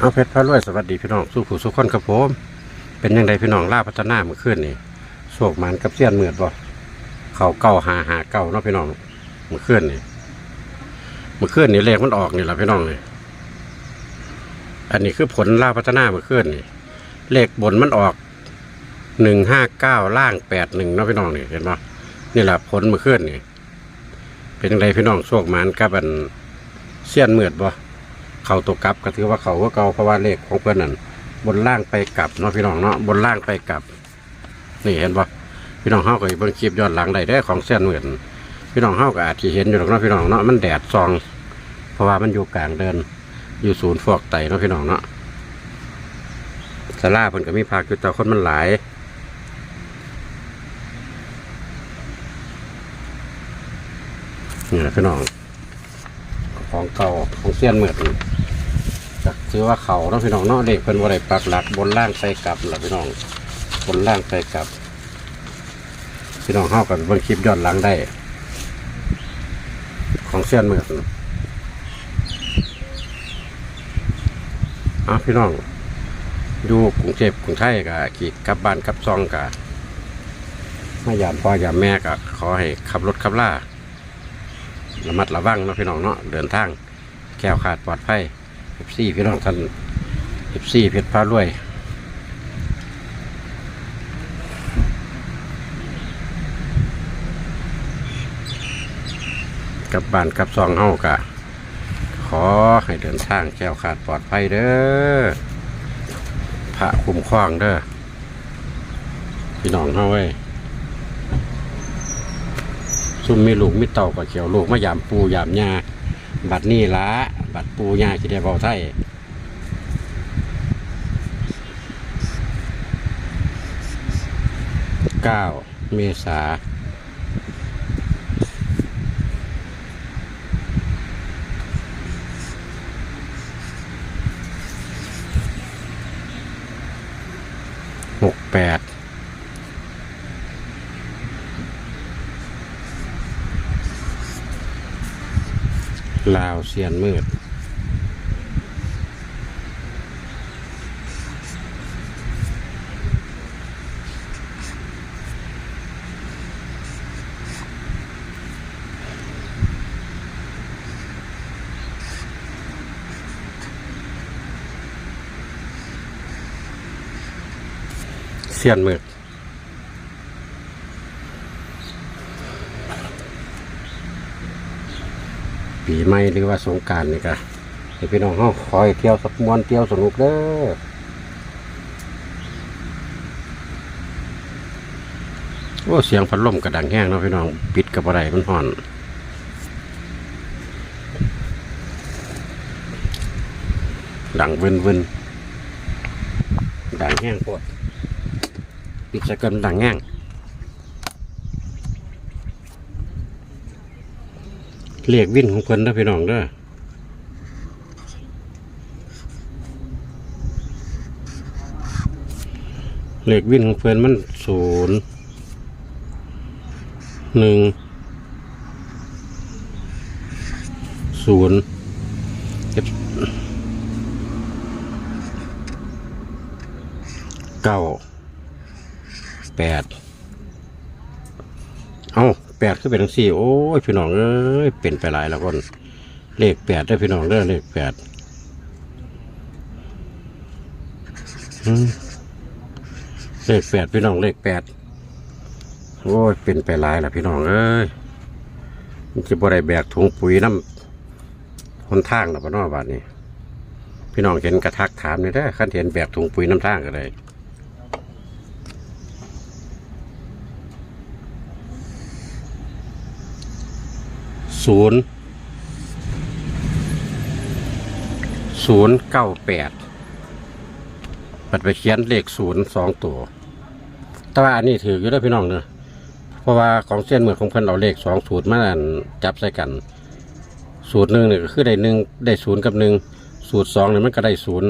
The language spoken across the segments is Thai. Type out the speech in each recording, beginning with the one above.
เอาเพชรพระรวยสวัสดีพี่น้องสู้ผู้สู้คนครับผมเป็นยังไงพี่น้องล่าพัฒนาเมื่อคืนนี่โศกหมันกับเสี้ยนเหมือดบ่เขาเก้าหาหาเก้าเนาะพี่น้องเมื่อคืนนี่เมื่อคืนนี่เลขมันออกนี่แหละพี่น้องเลยอันนี้คือผลล่าพัฒนาเมื่อคืนนี่เลขบนมันออกหนึ่งห้าเก้าล่างแปดหนึ่งเนาะพี่น้องนี่เห็นบ่นี่แหละผลเมื่อคืนนี่เป็นยังไงพี่น้องโชคหมันกับอันเสี้ยนเหมือดบ่ เขาตัวกลับก็ถือว่าเขาก็เก่าเพราะว่าเลขของเพื่อนนั่นบนล่างไปกลับเนาะพี่น้องเนาะบนล่างไปกลับ นี่เห็นปะพี่น้องเฮาก็เบิ่งคลิปย้อนหลังได้ได้ของเส้นเหมือนพี่น้องเฮาก็อาจจะเห็นอยู่หรอกเนาะพี่น้องเนาะมันแดดซอง เพราะว่ามันอยู่กลางเดิน อยู่ศูนย์ฟอกไตเนาะพี่น้องเนาะสลาเพิ่นก็มีพาคือแต่คนมันหลายนี่แหละพี่น้องของเก่าของเส้นเหมือน ถือว่าเขาเนาะพี่น้องเนาะเด็กเพิ่นว่าได้ปักหลักบนล่างไปกลับล่ะพี่น้อง บนล่างไปกลับ พี่น้องเฮากันบนคลิปย้อนหลังได้ ของเส้นเหมือนอะพี่น้องอยู่กรุงเทพกรุงไทยก็ขี่กลับบ้านกลับซองก็มายามพ่อยามแม่ก็ขอให้ขับรถขับล่าระมัดระวังเนาะพี่น้องเนาะเดินทางแก้วขาดปลอดภัย เอฟซีพี่น้องท่านเอฟซีเพชรพารวยกับบ้านกับซองเฮากะขอให้เดินทางแก้วขาดปลอดภัยเด้อพระคุ้มครองเด้อพี่น้องเฮาเว้ยซุ่มมีลูกมีเต่าก็เขียวลูกมายามปูยามยา บัดนี้ละบัดปูยาที่ได้เบาไทยเก้าเมษาหกแปด ลาวเซียนมืดเซียนมืด ปีใหม่หรือว่าสงการนี่ก็ให้พี่น้องเฮาคอยเที่ยวสักมวนเที่ยวสนุกเด้อโอ้เสียงพัดลมกระดังแห้งเนาะพี่น้องปิดกับอะไรมันห่อนดังเวินเวินดังแห้งปวดปิดสกันดังแห้ง เรียกวิ่นของเพิ่นนะพี่น้องเด้อเลขวิ่นของเพิ่นมันศูนย์หนึ่งศูนย์เก้าแปด แปดคือเป็นทั้งสี่โอ้ยพี่น้องเอ้ยเป็นไปหลายแล้วคนเลขแปดได้พี่น้องเด้อเลขแปดเลขแปดพี่น้องเลขแปดโอ้ยเป็นไปหลายแล้วพี่น้องเอ้ยมันจะบ่ได้แบกถุงปุ๋ยน้ำหนทางหรอกพ่อน้อบาดนี้พี่น้องเห็นกระทักถามนี่ได้ขั้นเห็นแบกถุงปุ๋ยน้ำทางก็ได้ ศูนย์ศูนย์เก้าแปดปัดไปเขียนเลขศูนย์สองตัว แต่ว่าอันนี้ถืออยู่ด้วยพี่น้องเนอะเพราะว่าของเส้นเหมือนของเพิ่นเอาเลขสองสูตรมาอันจับใส่กัน สูตรหนึ่งเนี่ยก็คือได้หนึ่งได้ศูนย์กับหนึ่งสูตรสองเนี่ยมันก็ได้ศูนย์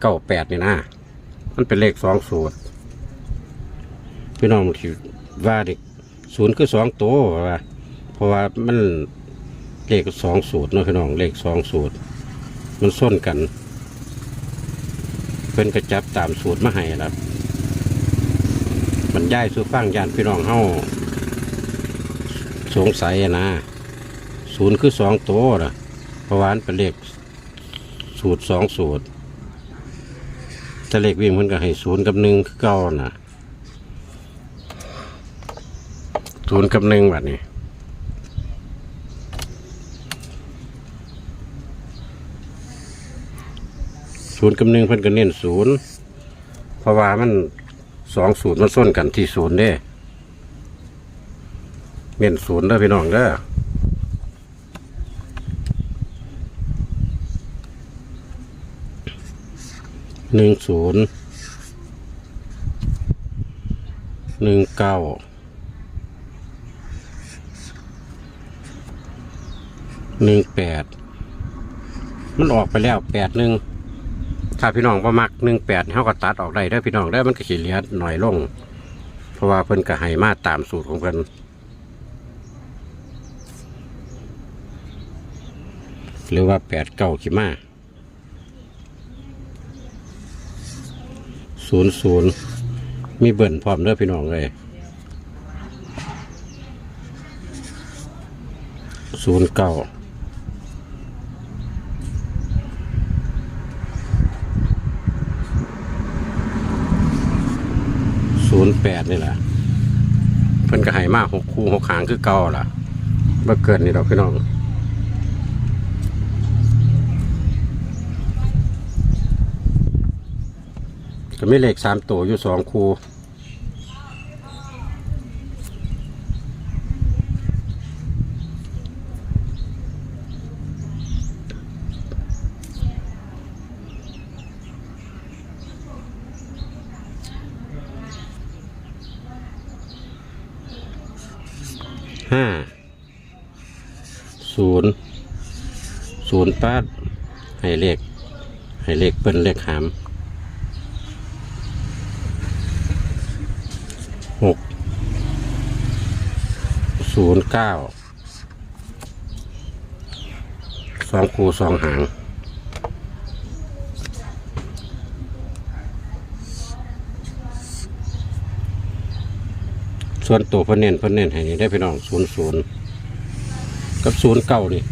เก้าแปดนี่นะมันเป็นเลขสองสูตร พี่น้องที่ว่าเด็กศูนย์คือสองตัวว่าเพราะว่ามัน เลขสองสูตรเนาะพี่น้องเลขสองสูตร มันส้นกันพิ่นก็จับตามสูตรมาให้ครับมันย่ายสู่ฟังยานพี่น้องเฮาสงสัยนะศูนย์คือสองตัวนะเพราะวามันเป็นเลขสูตรสองสูตรแต่เลขวิ่งมันก็ให้ศูนย์กับหนึ่งคือเก่านะศูนย์กับหนึ่งแบบนี้ ศูนย์กับหนึ่งเพิ่นก็เน้นศูนย์เพราะว่ามันสองศูนย์มันส้นกันที่ศูนย์เด้เน้นศูนย์เด้อพี่น้องเด้อหนึ่งศูนย์หนึ่งเก้าหนึ่งแปดมันออกไปแล้วแปดหนึ่ง ถ้าพี่น้องบ่มักหนึ่งแปดเขาก็ตัดออกได้เด้พี่น้องได้มันก็ขีเลียหน่อยลง เพราะว่าเพิ่นก็ให้มาตามสูตรของเพิ่นหรือว่าแปดเก้าขีมาศูนย์ศูนย์มีเบิ่นพร้อมเด้อพี่น้องเลยศูนย์เก้า ศู นย์แปดนี่แหละเพิ่นก็ให้มากหกคู่หกหางคือเก่าล่ะเมื่อเกิดนี่ดอกพี่น้องก็มีเลขสามตัวอยู่สองคู่ ห้าศูนย์ศูนย์แปดให้เลขให้เลขเปิ้นเลขหามหกศูนย์เก้าสองคูสองหาง ส่วนตัวเพิ่นเน้นเพิ่นเน้นให้นี่ได้พี่น้องศูนย์ศูนย์กับศูนย์เก้านี่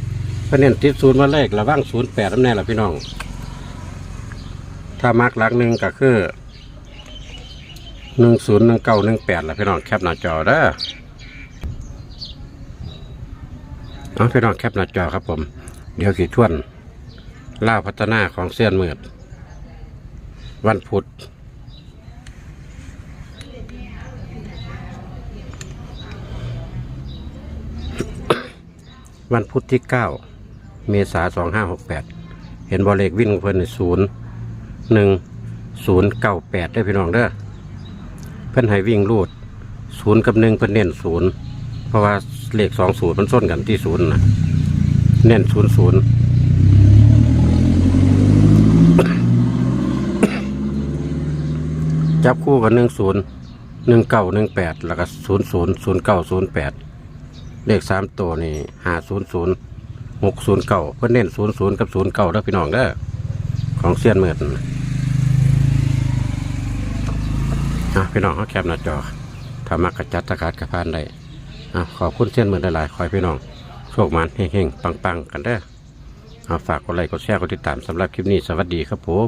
เพิ่นเน้นติดศูนย์มาเลขระว่างศูนย์แปดน้ำแน่ละพี่น้อง ถ้ามักลักหนึ่งก็คือหนึ่งศูนย์หนึ่งเก้าหนึ่งแปดละพี่น้องแคปหน้าจอเด้อเอาพี่น้องแคปหน้าจอครับผม เดี๋ยวขีดทวนล่าพัฒนาของเสี้ยนเมือดวันพุธ วันพุธที่เก้าเมษาสองห้าหกแปดเห็นบอลเลขวิ่งของเพิ่นศูนย์หนึ่งศูนย์เก้าแปดได้พี่น้องเด้อเพิ่นให้วิ่งรูดศูนย์กับหนึ่งเพิ่นเน้นศูนย์เพราะว่าเลขสองศูนย์มันส้นกันที่ศูนย์นะเน้นศูนย์ศูนย์จับคู่กับหนึ่งศูนย์หนึ่งเก้าหนึ่งแปดแล้วก็ศูนย์ศูนย์ศูนย์เก้าศูนย์แปด เลขสามตัวนี่ห้าศูนย์ศูนย์หกศูนย์เก้าเพิ่นเน้นศูนย์ศูนย์กับศูนย์เก้าแล้วพี่น้องเด้อของเซียนเมือดอะพี่น้องเขาแคปหน้าจอถ้ามักระจัดตะการกระพานได้อะขอบคุณเช่นเหมือนหลายๆคอยพี่น้องโชคมันเฮงๆปังๆ กันเด้ออะฝากกดไลค์กดแชร์กดติดตามสำหรับคลิปนี้สวัสดีครับผม